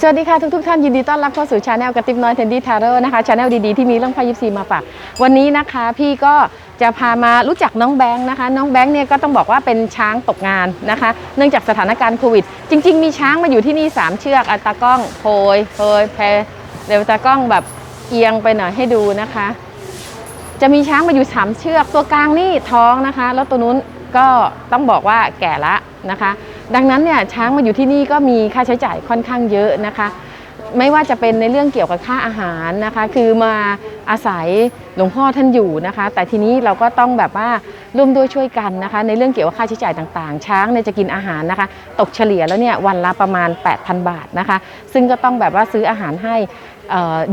สวัสดีค่ะทุกทท่านยินดีต้อนรับเข้าสู่ชาแนลกระติบน้อยเทนดี้ทาร์โร่นะคะชาแนลดีๆที่มีเรื่องพายิปซีมาฝากวันนี้นะคะพี่ก็จะพามารู้จักน้องแบงค์นะคะ น้องแบงค์เนี่ยก็ต้องบอกว่าเป็นช้างตกงานนะคะ เนื่องจากสถานการณ์โควิด จริง ๆ มีช้างมาอยู่ที่นี่ 3 เชือกอัตากล้องโพยโพยแพเดี๋ยวตากล้องแบบเอียงไปหน่อยให้ดูนะคะ จะมีช้างมาอยู่ 3 เชือกตัวกลางนี่ท้องนะคะ แล้วตัวนู้นก็ต้องบอกว่าแก่ละนะคะ ดังนั้นเนี่ยช้างมาอยู่ที่นี่ก็มีค่าใช้จ่ายค่อนข้างเยอะนะคะ ไม่ว่าจะเป็นในเรื่องเกี่ยวกับค่าอาหารนะคะ คือมาอาศัยหลวงพ่อท่านอยู่นะคะ แต่ทีนี้เราก็ต้องแบบว่าร่วมด้วยช่วยกันนะคะ ในเรื่องเกี่ยวกับค่าใช้จ่ายต่างๆ ช้างเนี่ยจะกินอาหารนะคะ ตกเฉลี่ยแล้วเนี่ยวันละประมาณ 8,000 บาทนะคะ ซึ่งก็ต้องแบบว่าซื้ออาหารให้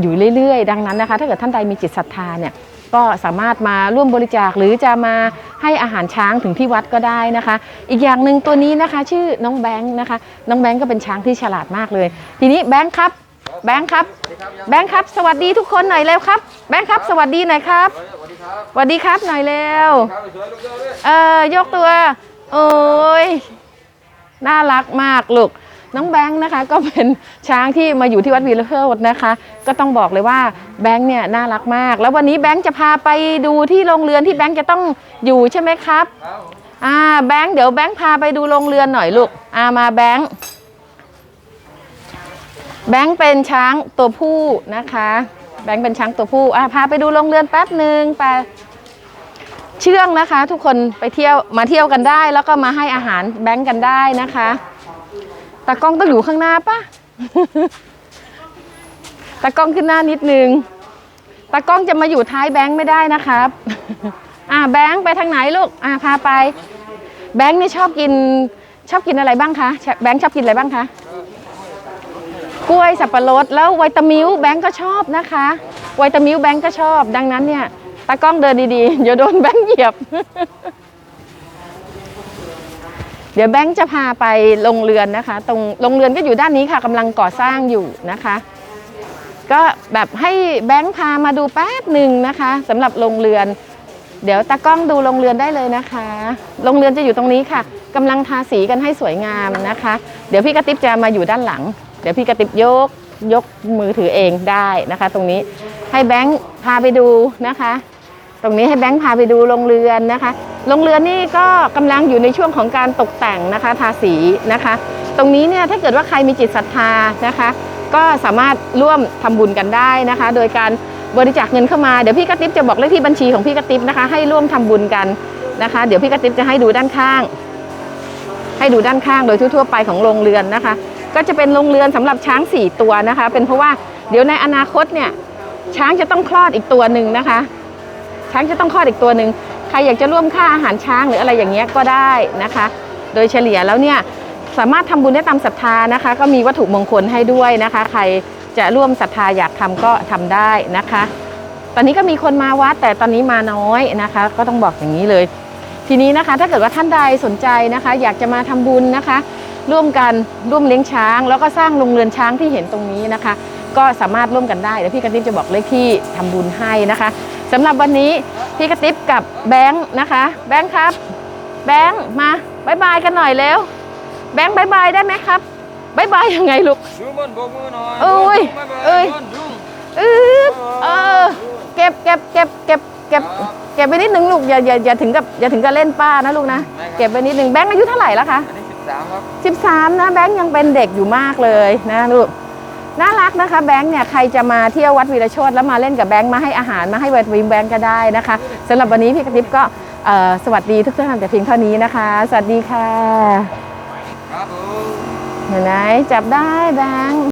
อยู่เรื่อยๆ ดังนั้นนะคะ ถ้าเกิดท่านใดมีจิตศรัทธาเนี่ย ก็สามารถมาร่วมบริจาคหรือจะมาให้อาหารช้างถึงที่วัดก็ได้นะคะ อีกอย่างหนึ่งตัวนี้นะคะ ชื่อน้องแบงค์นะคะ น้องแบงค์ก็เป็นช้างที่ฉลาดมากเลย ทีนี้แบงค์ครับแบงค์ครับแบงค์ครับ สวัสดีทุกคนหน่อยเร็วครับ แบงค์ครับ สวัสดีหน่อยครับสวัสดีครับหน่อยเร็วครับสวยลูกเยอะด้วเออยกตัว โอ้ยน่ารักมากลูก น้องแบงค์นะคะก็เป็นช้างที่มาอยู่ที่วัดวีรเพิดนะคะ ก็ต้องบอกเลยว่าแบงค์เนี่ยน่ารักมาก แล้ววันนี้แบงค์จะพาไปดูที่โรงเรือนที่แบงค์จะต้องอยู่ใช่ไหมครับครับอ่าแบงค์เดี๋ยวแบงค์พาไปดูโรงเรือนหน่อยลูกอ่ามาแบงค์แบงค์เป็นช้างตัวผู้นะคะ แบงค์เป็นช้างตัวผู้อ่าพาไปดูโรงเรือนแป๊บหนึ่งไปเชื่องนะคะ ทุกคนไปเที่ยวมาเที่ยวกันได้ แล้วก็มาให้อาหารแบงค์กันได้นะคะ ตากล้องต้องอยู่ข้างหน้าปะตากล้องขึ้นหน้านิดนึงตากล้องจะมาอยู่ท้ายแบงค์ไม่ได้นะครับ อ่าแบงค์ไปทางไหนลูก อ่าพาไป แบงค์นี่ชอบกินชอบกินอะไรบ้างคะ แบงค์ชอบกินอะไรบ้างคะ กล้วยสับปะรดแล้วไวตามิลแบงค์ก็ชอบนะคะไวตามิลแบงค์ก็ชอบ ดังนั้นเนี่ยตากล้องเดินดีๆเดี๋ยวโดนแบงค์เหยียบ เดี๋ยวแบงค์จะพาไปโรงเรือนนะคะ ตรงโรงเรือนก็อยู่ด้านนี้ค่ะกำลังก่อสร้างอยู่นะคะ ก็แบบให้แบงค์พามาดูแป๊บหนึ่งนะคะสำหรับโรงเรือน เดี๋ยวตากล้องดูโรงเรือนได้เลยนะคะโรงเรือนจะอยู่ตรงนี้ค่ะกำลังทาสีกันให้สวยงามนะคะ เดี๋ยวพี่กระติบจะมาอยู่ด้านหลัง เดี๋ยวพี่กระติบยกยกมือถือเองได้นะคะ ตรงนี้ให้แบงค์พาไปดูนะคะ ตรงนี้ให้แบงค์พาไปดูโรงเรือนนะคะโรงเรือนนี่ก็กำลังอยู่ในช่วงของการตกแต่งนะคะทาสีนะคะ ตรงนี้เนี่ยถ้าเกิดว่าใครมีจิตศรัทธานะคะ ก็สามารถร่วมทำบุญกันได้นะคะ โดยการบริจาคเงินเข้ามาเดี๋ยวพี่กระติบจะบอกเลขที่บัญชีของพี่กระติบนะคะ ให้ร่วมทำบุญกันนะคะ เดี๋ยวพี่กระติบจะให้ดูด้านข้าง ให้ดูด้านข้างโดยทั่วๆไปของโรงเรือนนะคะ ก็จะเป็นโรงเรือนสำหรับช้าง 4 ตัวนะคะ เป็นเพราะว่าเดี๋ยวในอนาคตเนี่ยช้างจะต้องคลอดอีกตัวหนึ่งนะคะ ช้างจะต้องคลอดอีกตัวหนึ่งใครอยากจะร่วมค่าอาหารช้างหรืออะไรอย่างเงี้ยก็ได้นะคะ โดยเฉลี่ยแล้วเนี่ยสามารถทำบุญได้ตามศรัทธานะคะ ก็มีวัตถุมงคลให้ด้วยนะคะ ใครจะร่วมศรัทธาอยากทำก็ทำได้นะคะ ตอนนี้ก็มีคนมาวัดแต่ตอนนี้มาน้อยนะคะ ก็ต้องบอกอย่างนี้เลย ทีนี้นะคะถ้าเกิดว่าท่านใดสนใจนะคะ อยากจะมาทำบุญนะคะ ร่วมกันร่วมเลี้ยงช้าง แล้วก็สร้างโรงเรือนช้างที่เห็นตรงนี้นะคะ ก็สามารถร่วมกันได้เดี๋ยวพี่กระติบจะบอกเลขที่ทำบุญให้นะคะ สำหรับวันนี้พี่กระติบกับแบงค์นะคะ แบงค์ครับ แบงค์มาบายบายกันหน่อยเร็ว แบงค์บายบายได้ไหมครับบายบายยังไงลูกดูมันโบกมือหน่อยเอ้ยดูมันเอ้ยดูอืดเออเก็บเก็บเก็บเก็บเก็บเก็บไปนิดนึงลูกอย่าอย่าอย่าถึงกับอย่าถึงกับเล่นป้านะลูกนะเก็บไปนิดนึงแบงค์อายุเท่าไหร่แล้วคะอันนี้สิบสามครับ13นะแบงค์ยังเป็นเด็กอยู่มากเลยนะลูก น่ารักนะคะแบงค์เนี่ยใครจะมาเที่ยววัดวีรโชตแล้วมาเล่นกับแบงค์มาให้อาหารมาให้วัดวิมแบงค์ก็ได้นะคะสำหรับวันนี้พี่กระติบก็เอ่อสวัสดีทุกท่านแต่เพียงเท่านี้นะคะ สวัสดีค่ะครับผมเห็นไหมจับได้แบงค์